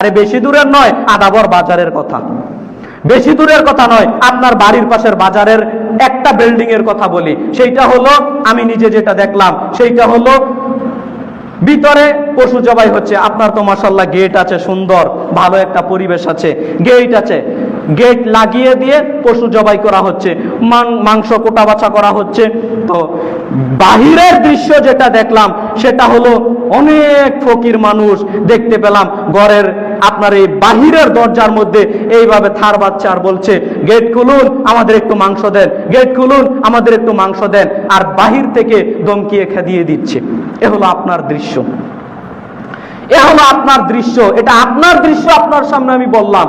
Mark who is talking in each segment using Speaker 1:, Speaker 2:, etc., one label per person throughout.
Speaker 1: আরে বেশি দূরের নয় আদাবর বাজারের কথা। বেশি দূরের কথা নয়, আপনার বাড়ির পাশের বাজারের একটা বিল্ডিং এর কথা বলি। সেইটা হলো, আমি নিজে যেটা দেখলাম, সেইটা হলো, ভিতরে পশু জবাই হচ্ছে। আপনার তো মাসাল্লাহ গেট আছে সুন্দর, ভালো একটা পরিবেশ আছে। গেট আছে। গেট লাগিয়ে দিয়ে পশু জবাই করা হচ্ছে। মাংস কোটা বাছা করা হচ্ছে। তো বাহিরের দৃশ্য যেটা দেখলাম, সেটা হলো অনেক ফকির মানুষ দেখতে পেলাম। ঘরের আপনার এই বাহিরের দরজার মধ্যে এইভাবে থার বাচ্চা আর বলছে, গেট খুলুন, আমাদের একটু মাংস দেন, গেট খুলুন, আমাদের একটু মাংস দেন। আর বাহির থেকে দমকিয়ে খেদিয়ে দিচ্ছে। এ হলো আপনার দৃশ্য। এ হলো আপনার দৃশ্য। এটা আপনার দৃশ্য আপনার সামনে আমি বললাম।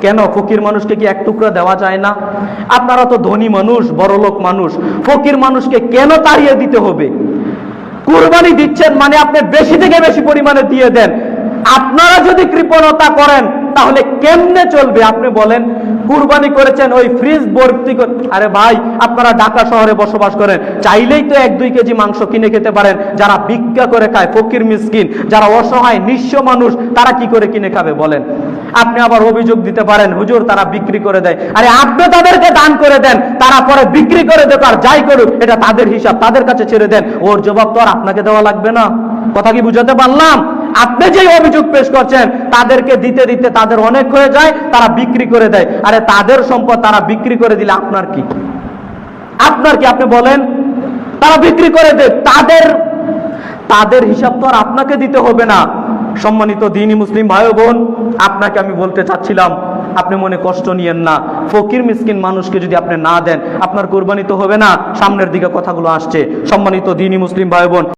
Speaker 1: কেন? ফকির মানুষকে কি এক টুকরা দেওয়া যায় না? আপনারা তো ধনী মানুষ বড়লোক মানুষ। ফকির মানুষকে কেন তাড়িয়ে দিতে হবে? কুরবানি দিচ্ছেন মানে আপনি বেশি থেকে বেশি পরিমাণে দিয়ে দেন। আপনারা যদি কৃপণতা করেন, তাহলে কেমনে চলবে? আপনি বলেন, কুরবানি করেছেন ওই ফ্রিজ ভর্তি আরে ভাই, আপনারা ঢাকা শহরে বসবাস করেন, চাইলেই তো এক দুই কেজি মাংস কিনে খেতে পারেন। যারা ভিক্ষা করে খায়, ফকির মিসকিন, যারা অসহায়, নিঃস্ব মানুষ, তারা কি করে কিনে খাবে বলেন? আপনি আবার অভিযোগ দিতে পারেন, হুজুর, তারা বিক্রি করে দেয়। আরে আপনি তাদেরকে দান করে দেন, তারা পরে বিক্রি করে দেবে আর যাই করুক, এটা তাদের হিসাব, তাদের কাছে ছেড়ে দেন। ওর জবাব তো আর আপনাকে দেওয়া লাগবে না। কথা কি বুঝাতে পারলাম? আপনি যে অভিযোগ পেশ করছেন, তাদেরকে দিতে দিতে তাদের অনেক হয়ে যায়, তারা বিক্রি করে দেয়। আরে তাদের সম্পদ তারা বিক্রি করে দিলে আপনার কি? আপনার কি আপনি বলেন? তারা বিক্রি করে দেয়। তাদের তাদের হিসাব তো আর আপনাকে দিতে হবে না। সম্মানিত দিনী মুসলিম ভাই বোন, আপনাকে আমি বলতে চাচ্ছিলাম, আপনি মনে কষ্ট নিয়েন না। ফকির মিসকিন মানুষকে যদি আপনি না দেন, আপনার কোরবানি তো হবে না। সামনের দিকে কথাগুলো আসছে। সম্মানিত দিনী মুসলিম ভাই বোন